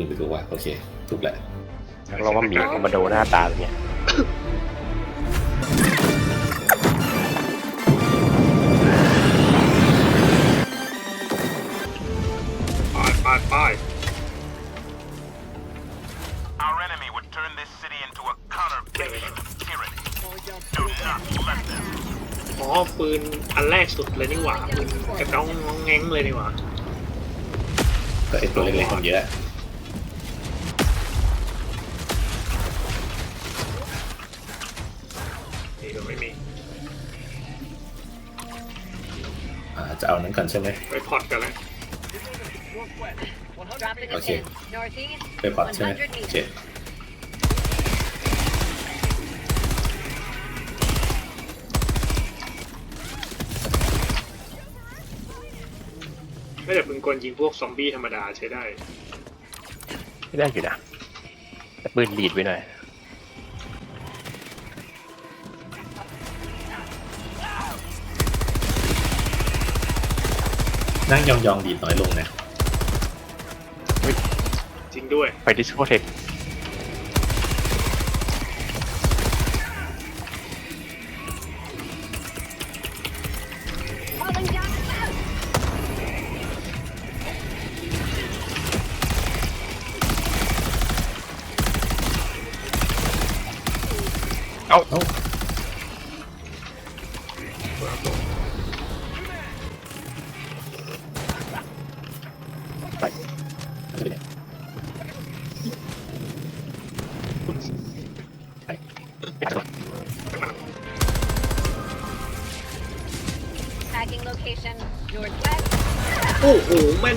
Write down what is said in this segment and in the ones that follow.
ปืนไปถูกว่าโอเคถูกแหละเราว่าหมีคอมมานโดหน้าตาเป็นไงปาดปาดป้าย Our enemy would turn this city into a counter-base tyranny. Do not let them. อ๋อปืนอันแรกสุดเลยนี่หว่าปืนกระจ้องงองแง้งเลยนี่หว่า ก็ไอตัวเล็กๆมันเยอะ จะเอานั้นก่อนใช่ไหมไปพอดกันแล้ว Drop in Okay. the northeast. ไปพอดใช่ไหม100โอ meters. เคไม่แต่ปืนกลยิงพวกซอมบี้ธรรมดาใช้ได้ไม่ได้อยู่นะแต่ปืนลีดไว้หน่อย นั่งยองๆดีดน้อยลงนะ จริงด้วย ไปดิสโกเทค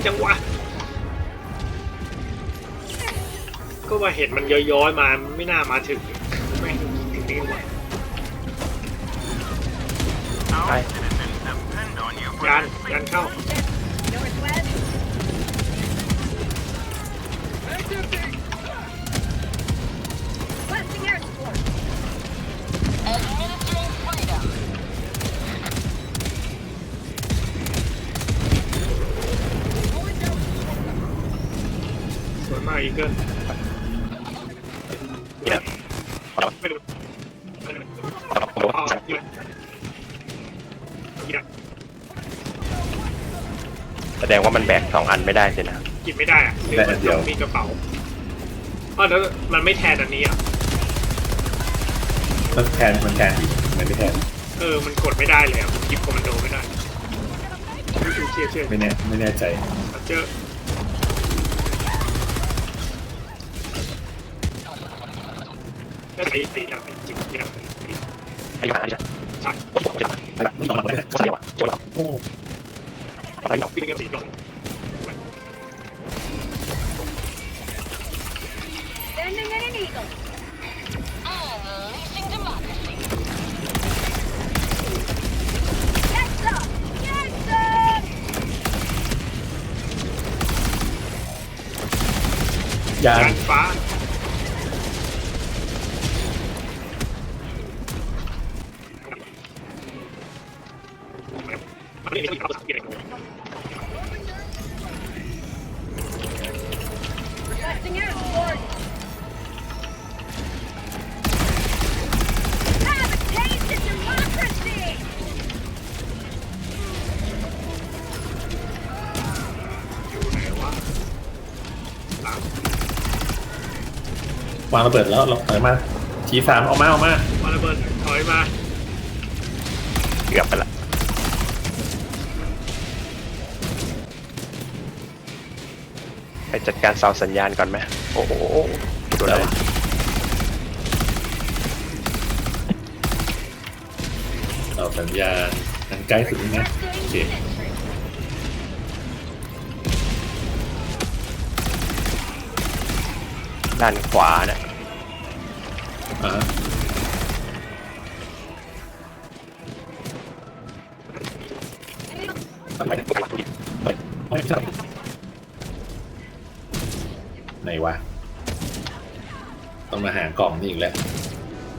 จังวะ ก็ว่าเห็นมันย้อยๆมาไม่น่ามาถึงแม่งถึงนี่วะ Our citizens depend on you for ยัน this ยันเข้า มากอีเกิลเนี่ยไม่ดูเอาเอาอ๋อเอาอยู่อยู่แสดงว่ามันแบกสองอันไม่ได้สินะกินไม่ได้อะหรือมันต้องมีกระเป๋าอ๋อแล้วมันไม่แทนอันนี้อะมันแทนมันแทนอีกมันไม่แทนเออมันกดไม่ได้เลยอะหยิบคอมมานโดไม่ได้เชี่ยเชี่ยไม่แน่ไม่แน่ใจเจอ ก็ตีตีอะจริงจริงอายุหาดิจ้ะใช่โอ้โหจะไปไม่ต้องมาเลยโคตรเดียวอะโคตรเราโอ้อะไรหรอกวิ่งกันตีลง Sending in an eagle. Unleashing democracy. Yes, up! Yes, up! ยานยานฟ้า วางระเบิดแล้วเราถอยมาทีสามออกมาออกมามาระเบิดถอยมาเกือบไปละไปจัดการเสาสัญญาณก่อนไหมโอ้โหดูแล้วเราสัญญาณอันใกล้สุดนี่นะโอเค ด้านขวาเนี่ยอ่าไปถึงตัวตัวไปไม่ใช่ไหนวะ ต้องมาหากล่องนี่อีกแล้ว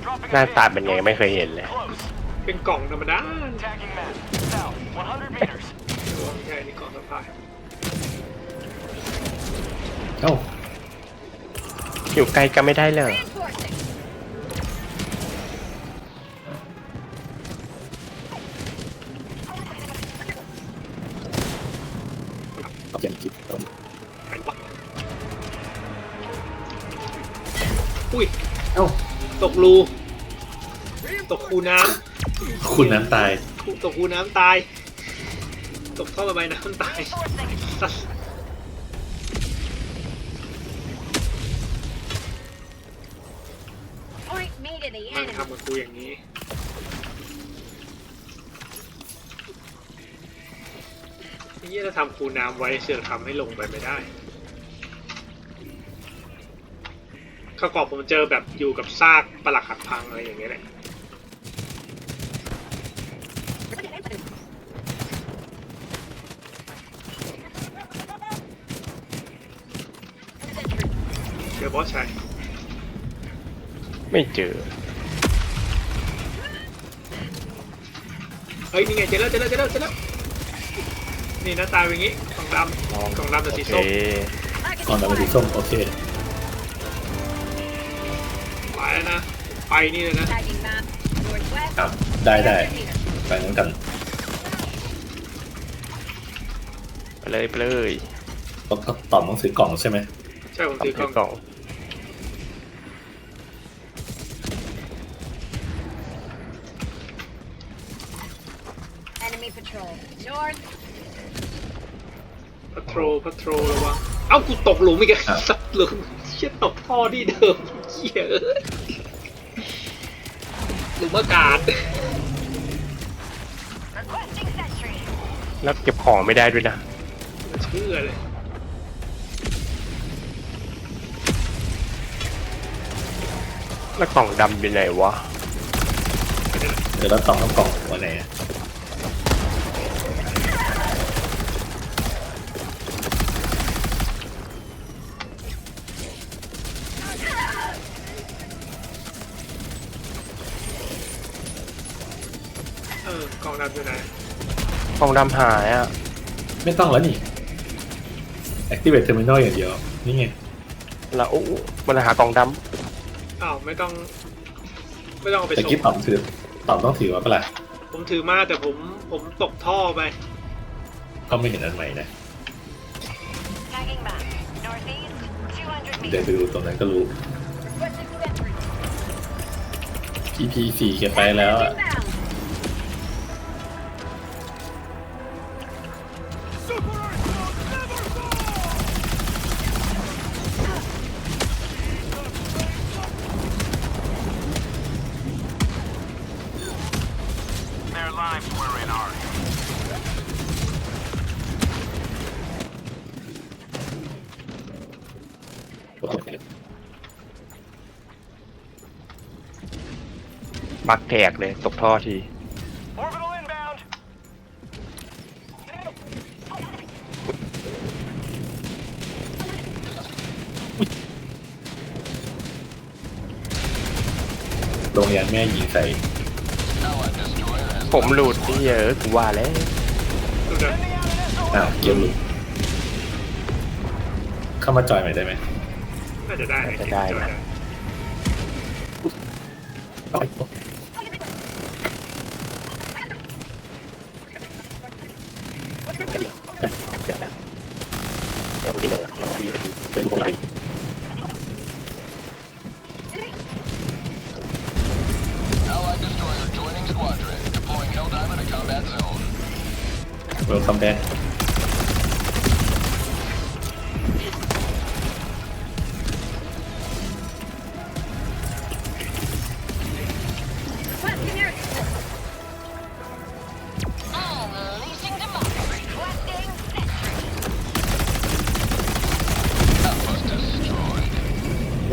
Dropping หน้า a ตา hit. เป็นไงไม่เคยเห็นเลย Close. เป็นกล่องธรรมดา อยู่ไกลก็ไม่ได้เลย Reinforcing. เขียนคิดตรงไหนวะอุ้ย เอ้าตกรู ตกคูน้คุณน้ำตายำตกคูน้ำตาย ตกท่อระบายน้ำตายสัส อย่างนี้ นี่ถ้าทำคูน้ำไว้เสือกทำให้ลงไปไม่ได้ข้ากรอบผมเจอแบบอยู่กับซากปลักหักพังอะไรอย่างเงี้ยแหละเจอบอสชายไม่เจอ เฮ้ยนี่ไงเจอแล้วเจอแล้วเจอแล้วเจอแล้วนี่หน้าตาเป็นอย่างงี้กล่องดำกล่องดำแต่โอสีเคส้มก่อนเราไปสีส้มโอเคไปแล้วนะไปนี่เลยนะ Tagging map. Northwest. ครับได้ได้ Here. ไปนั้นกันไปเลยไปเลยต้องตอบหนังสือกล่องใช่ไหมใช่ผมตอบถือกล่อง กล่อง Enemy patrol. North. พัทโทรพัทโทรระวังเอ้ากูตกหลุมอีกแล้วสับหลุมเชี่ยตกท่อที่เดิมเหี้ยเอะหลุมอากาศ Requesting sentry. แล้วเก็บของไม่ได้ด้วยนะไม่เชื่อเลยแล้วกล่องดำอยู่ไหนวะ เดี๋ยวเราตอบทั้งกล่องวันไหนอะเออก ล่องดำอยู่ไหนกล่องดำหายอะ ไม่ต้องแล้วนี่ activate terminal อย่างเดียว นี่ไง แล้วอู้มันหากล่องดอ้าวไม่ต้อง ไม่ต้องเอาไปแต่ส่กิ๊บงตอบถือตอบต้องถือว่าเปะล่าผมถือมาแต่ผมผมตกท่อไป ก็ไม่เห็นอันใหม่นะ Tagging map. Northeast. 200เดิน meters. ไปดูตรงนั้นก็รู้ Requesting sentry. EP สี่แกไปแล้วอะ Inbound. ำบักแตกเลยตกท่อที Orbital inbound. โรงเรียนแม่ยิงใส่ผมหลุดนี่เออกูว่าแล้วดูนะอ้าวเกี่ยวหลุดเข้ามาจอยใหม่ได้ไหมน่าจะได้น่าจะได้นะเ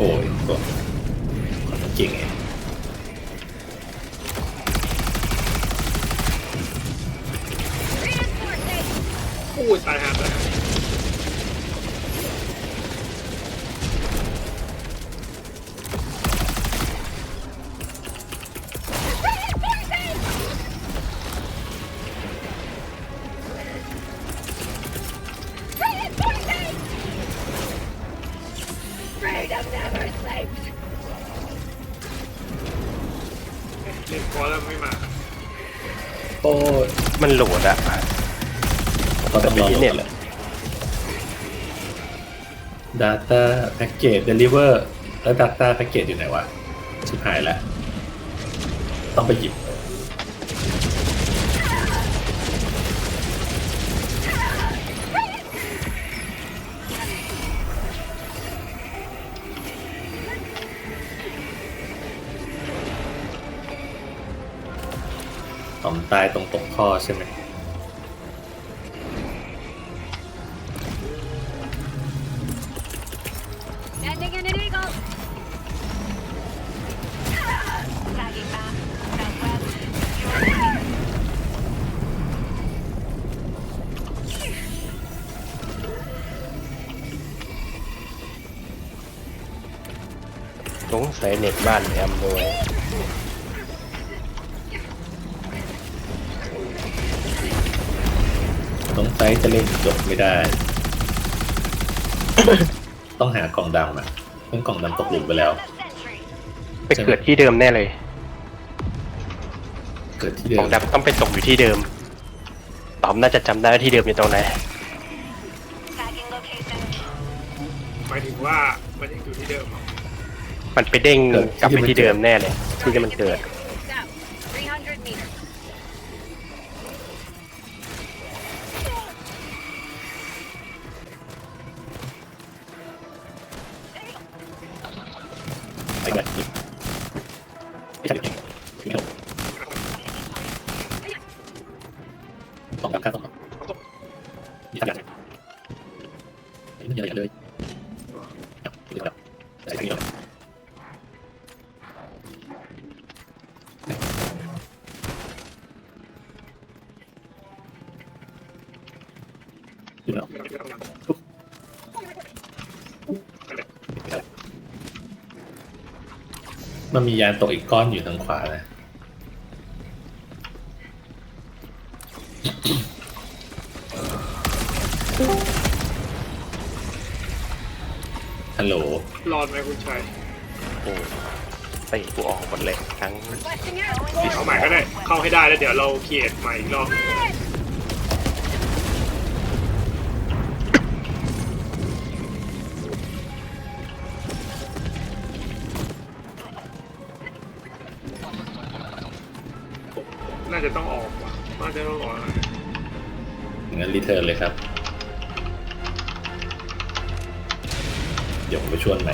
อ้ยก็เก่ง เล่นพอแล้วไม่มา โอ้ยมันโหลดอะก็ต้องรอแต่โหลเนี่ดยแหละ Data Package Deliver แล้ว Data Package อยู่ไหนวะชิบหายแล้ว ต้องไปหยิบ ตายตรงตกข้อใช่ไหมสงสัยเน็ตบ้านแอมด้วย ต้องไซส์จะเล่นจบไม่ได้ ต้องหากล่องดำอะเรื่องกล่องดำตกหลุมไปแล้ว The sentry. ไปเกิดที่เดิมแน่เลยเกิดที่เดิขอมงดับต้องไปตกอยู่ที่เดิมตอมน่าจะจำได้ว่าที่เดิมอยู่ตรงไหน Tagging location. หมายถึงว่ามันยังอยู่ที่เดิมเหรอมันไปเด้งกลับไปที่เดิมแน่เลยที่จะมันเกิด South. 300 meters. มันมียาตกอีกก้อนอยู่ทางขวานะ ฮัลโหลรอดไหมคุณชายโอ้เตะกูออกหมดเลยทั้ง Requesting air. เอาใหม่ก็ได้ เข้าให้ได้แล้วเดี๋ยวเราเคียดใหม่อีกรอบน่าจะต้องออกว่ะน่าจะต้องออกนะงั้นรีเทิร์นเลยครับ ดี๋ยวผมไปชวนไหม